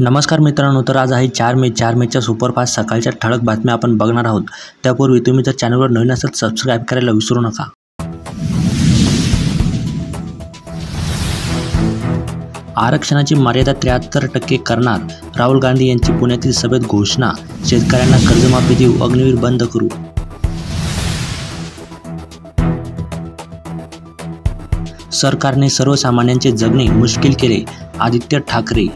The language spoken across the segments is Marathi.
नमस्कार मित्रांनो तर आज आहे चार मे चार मेच्या सुपरफास्ट सकाळच्या ठळक बातम्या आपण बघणार आहोत. त्यापूर्वी तुम्ही जर चॅनलवर नवीन असाल सबस्क्राईब करायला विसरू नका. आरक्षणाची मर्यादा त्र्याहत्तर टक्के करणार राहुल गांधी यांची पुण्यातील सभेत घोषणा शेतकऱ्यांना कर्जमाफी देऊ अग्निवीर बंद करू. सरकारने सर्वसामान्यांचे जगणे मुश्किल केले आदित्य ठाकरे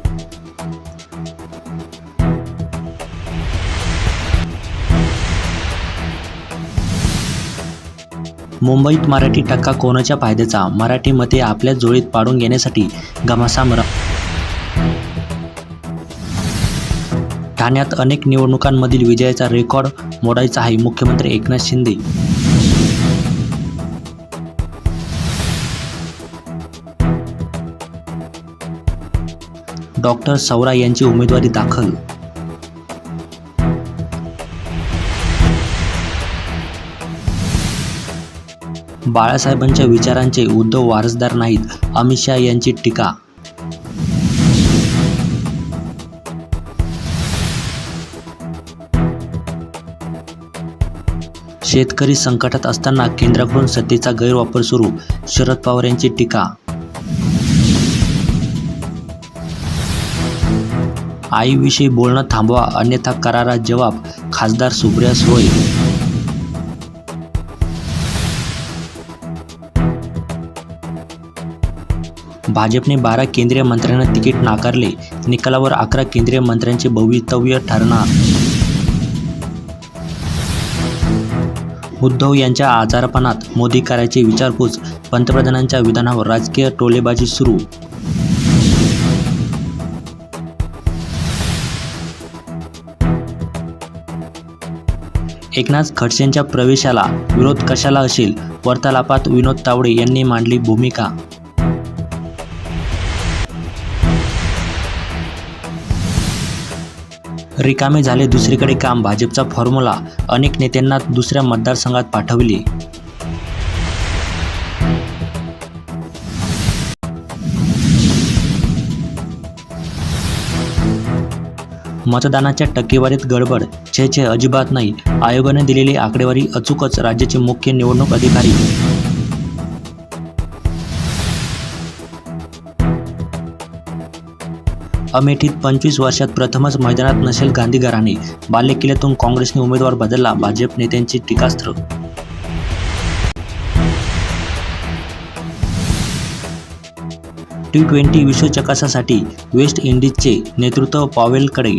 मुंबईत मराठी टक्का कोणाच्या फायद्याचा? मराठी मते आपल्या जोळीत पाडून घेण्यासाठी घमासाम मरा ठाण्यात अनेक निवडणुकांमधील विजयाचा रेकॉर्ड मोडायचा आहे मुख्यमंत्री एकनाथ शिंदे. डॉक्टर सौरा यांची उमेदवारी दाखल बाळासाहेबांच्या विचारांचे उद्धव वारसदार नाहीत. अमित शहा यांची टीका. शेतकरी संकटात असताना केंद्राकडून सत्तेचा गैरवापर सुरू शरद पवार यांची टीका. आईविषयी बोलणं थांबवा अन्यथा करारा जवाब खासदार सुप्रिया सुळे. भाजपने बारा केंद्रीय मंत्र्यांना तिकीट नाकारले. निकालावर अकरा केंद्रीय मंत्र्यांचे भवितव्य ठरणार. उद्धव यांच्या आजारपणात मोदी करायची विचारपूस पंतप्रधानांच्या विधानावर राजकीय टोलेबाजी सुरू. एकनाथ खडसेंच्या प्रवेशाला विरोध कशाला असेल? वार्तालापात विनोद तावडे यांनी मांडली भूमिका रिकामे झाले दुसरीकडे काम. भाजपचा फॉर्म्युला अनेक नेत्यांना दुसऱ्या मतदारसंघात पाठवले. मतदानाच्या टक्केवारीत गडबड. छे छे अजिबात नाही. आयोगाने दिलेली आकडेवारी अचूकच राज्याचे मुख्य निवडणूक अधिकारी अमेठीत पंचवीस वर्षात प्रथमच मैदानात नसेल गांधी घराणे बालेकिल्ल्यातून काँग्रेसने उमेदवार बदलला भाजप नेत्यांची टीकास्त्र. टी ट्वेंटी विश्वचकासाठी वेस्ट इंडिजचे नेतृत्व पॉवेलकडे.